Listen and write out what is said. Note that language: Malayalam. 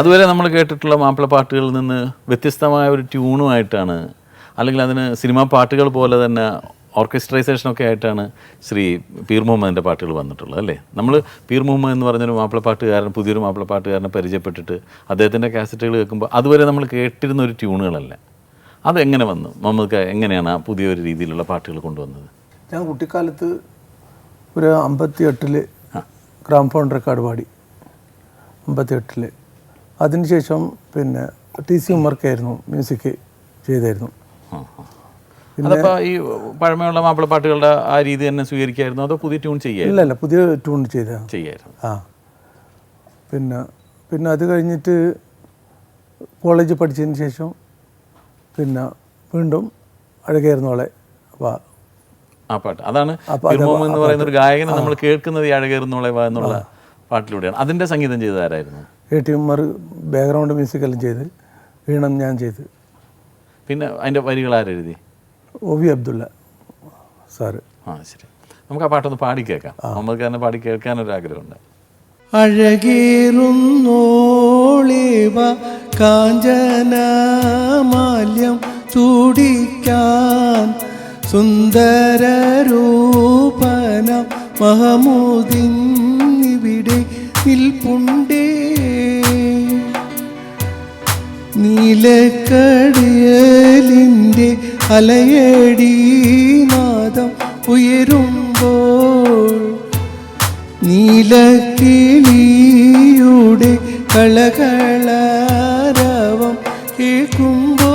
അതുവരെ നമ്മൾ കേട്ടിട്ടുള്ള മാപ്പിള പാട്ടുകളിൽ നിന്ന് വ്യത്യസ്തമായ ഒരു ട്യൂണുമായിട്ടാണ് അല്ലെങ്കിൽ അതിന് സിനിമാ പാട്ടുകൾ പോലെ തന്നെ ഓർക്കസ്ട്രൈസേഷനൊക്കെ ആയിട്ടാണ് ശ്രീ പീർ മുഹമ്മദിന്റെ പാട്ടുകൾ വന്നിട്ടുള്ളത് അല്ലേ? നമ്മൾ പീർ മുഹമ്മദ് എന്ന് പറഞ്ഞൊരു മാപ്പിള പാട്ടുകാരൻ പുതിയൊരു മാപ്പിള പാട്ടുകാരനെ പരിചയപ്പെട്ടിട്ട് അദ്ദേഹത്തിന്റെ കാസറ്റുകൾ കേൾക്കുമ്പോൾ അതുവരെ നമ്മൾ കേട്ടിരുന്ന ഒരു ട്യൂണുകളല്ല അതെങ്ങനെ വന്നു? മുഹമ്മദ് എങ്ങനെയാണ് ആ പുതിയൊരു രീതിയിലുള്ള പാട്ടുകൾ കൊണ്ടുവന്നത്? ഞാൻ കുട്ടിക്കാലത്ത് ഒരു അമ്പത്തി ഗ്രാം ഫോൺ റെക്കോർഡ് പാടി. അമ്പത്തി എട്ടിൽ അതിനുശേഷം പിന്നെ ടി സി ഉമ്മർക്കായിരുന്നു മ്യൂസിക് ചെയ്തായിരുന്നു. അതപ്പോൾ ഈ പഴമയുള്ള മാപ്പിള പാട്ടുകളുടെ ആ രീതി തന്നെ സ്വീകരിക്കായിരുന്നു? അതോ പുതിയ ട്യൂൺ ചെയ്യായിരുന്നു ഇല്ല ഇല്ല. പുതിയ ട്യൂൺ ചെയ്തതാണ് ചെയ്യായിരുന്നു. ആ. പിന്നെ പിന്നെ അത് കഴിഞ്ഞിട്ട് കോളേജ് പഠിച്ചതിന് ശേഷം പിന്നെ വീണ്ടും അഴകേർന്നോളെ വാ. ആ പാട്ട്. അതാണ് എന്ന് പറയുന്ന ഒരു ഗായകനെ നമ്മൾ കേൾക്കുന്നത് ഈ അഴകേറുന്നോളെ വാ എന്നുള്ള പാട്ടിലൂടെയാണ്. അതിന്റെ സംഗീതം ചെയ്തത് ആരായിരുന്നു എ ടി ഉമ്മർ ബാക്ക്ഗ്രൗണ്ട് മ്യൂസിക്കെല്ലാം ചെയ്ത് ഈണം ഞാൻ ചെയ്ത്. പിന്നെ അതിന്റെ വരികൾ ആരെഴുതി ഒ വി അബ്ദുള്ള സാറ്. ആ ശരി. നമുക്ക് ആ പാട്ടൊന്ന് പാടി കേൾക്കാം. നമുക്ക് തന്നെ പാടി കേൾക്കാനൊരു ആഗ്രഹമുണ്ട് അഴകേറുന്നോളിവ കാഞ്ചനമാല്യം ചൂടിക്കാൻ സുന്ദരരൂപനം മഹമൂദിന്നിവിടെ നിലക്കടിയലിന്റെ അലയടി നാദം ഉയരുമ്പോൾ നീലക്കിളിയുടെ കളകളാരവം കേൾക്കുമ്പോൾ